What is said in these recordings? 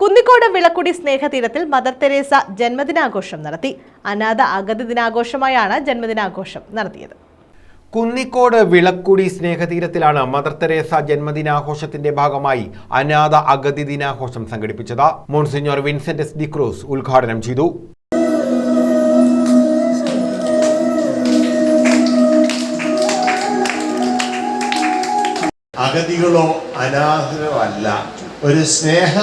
കുന്നിക്കോട് വിളക്കുടി സ്നേഹതീരത്തിൽ mother Teresa ജന്മദിനാഘോഷം നടത്തി. അനാഥ അഗതി ദിനാഘോഷമായാണ് ജന്മദിനാഘോഷം നടത്തിയത്. കുന്നിക്കോട് വിളക്കുടി സ്നേഹതീരത്തിലാണ് മദർ തെരേസ ജന്മദിനാഘോഷത്തിന്റെ ഭാഗമായി അനാഥ അഗതി ദിനാഘോഷം സംഘടിപ്പിച്ചത്. Monsignor Vincent S D Cruz ഉദ്ഘാടനം ചെയ്തു. അഗതികളോ അനാഥരോ അല്ല ഒരു സ്നേഹ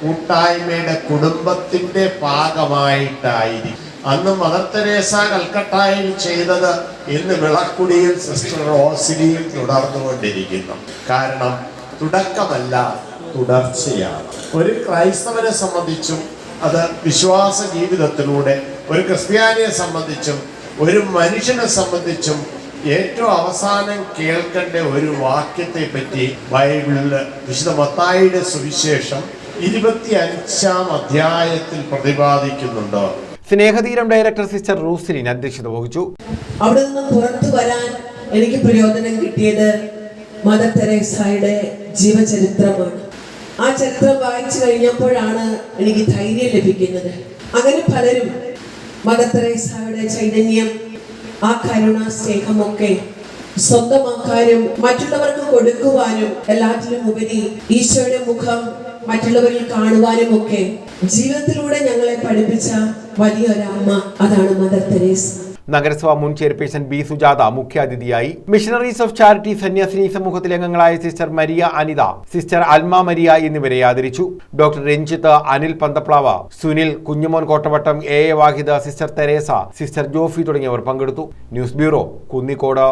കൂട്ടായ്മയുടെ കുടുംബത്തിന്റെ ഭാഗമായിട്ടായിരിക്കും. അന്ന് മദർ തെരേസ കൽക്കട്ടായിൽ ചെയ്തത് ഇന്ന് വിളക്കുടിയിൽ സിസ്റ്റർ റോസിനിയും തുടർന്നുകൊണ്ടിരിക്കുന്നു. കാരണം തുടക്കമല്ല തുടർച്ചയാണ്. ഒരു ക്രൈസ്തവനെ സംബന്ധിച്ചും അത് വിശ്വാസ ജീവിതത്തിലൂടെ ഒരു ക്രിസ്ത്യാനിയെ സംബന്ധിച്ചും ഒരു മനുഷ്യനെ സംബന്ധിച്ചും ഏറ്റവും അവസാനം കേൾക്കേണ്ട ഒരു വാക്യത്തെ പറ്റി ബൈബിളിൽ വിശുദ്ധ മത്തായിയുടെ സുവിശേഷം ഇരുപത്തി അഞ്ചാം അധ്യായത്തിൽ പ്രതിപാദിക്കുന്നുണ്ട്. സ്നേഹതീരം ഡയറക്ടർ സിസ്റ്റർ റൂസിലിൻ അധ്യക്ഷത വഹിച്ചു. അവിടെ നിന്ന് പുറത്തു വരാൻ എനിക്ക് പ്രയോജനം കിട്ടിയത് മദർ തെരേസയുടെ ജീവചരിത്രമാണ്. ആ ചരിത്രം വായിച്ചു കഴിഞ്ഞപ്പോഴാണ് എനിക്ക് ധൈര്യം ലഭിക്കുന്നത്. അങ്ങനെ പലരും മദർ തെരേസയുടെ ചൈതന്യം ആ കരുണ സ്നേഹമൊക്കെ സ്വന്തമാക്കാനും മറ്റുള്ളവർക്ക് കൊടുക്കുവാനും എല്ലാറ്റിലും ഉപരി ഈശോയുടെ മുഖം മറ്റുള്ളവരിൽ കാണുവാനും ഒക്കെ ജീവിതത്തിലൂടെ ഞങ്ങളെ പഠിപ്പിച്ച വലിയൊരമ്മ അതാണ് മദർ തെരേസ. നഗരസഭ മുൻ ചെയർപേഴ്സൺ ബി സുജാത മുഖ്യാതിഥിയായി. മിഷണറീസ് ഓഫ് ചാരിറ്റി സന്യാസിനി സമൂഹത്തിലെ അംഗങ്ങളായ sister Maria Anitha sister Alma Maria എന്നിവരെ ആദരിച്ചു. Doctor Ranjith Anil Panthaplavu Sunil Kunjumon Kottavattam A A Vahida sister Teresa sister Jofi തുടങ്ങിയവർ പങ്കെടുത്തു. News bureau Kunnicode.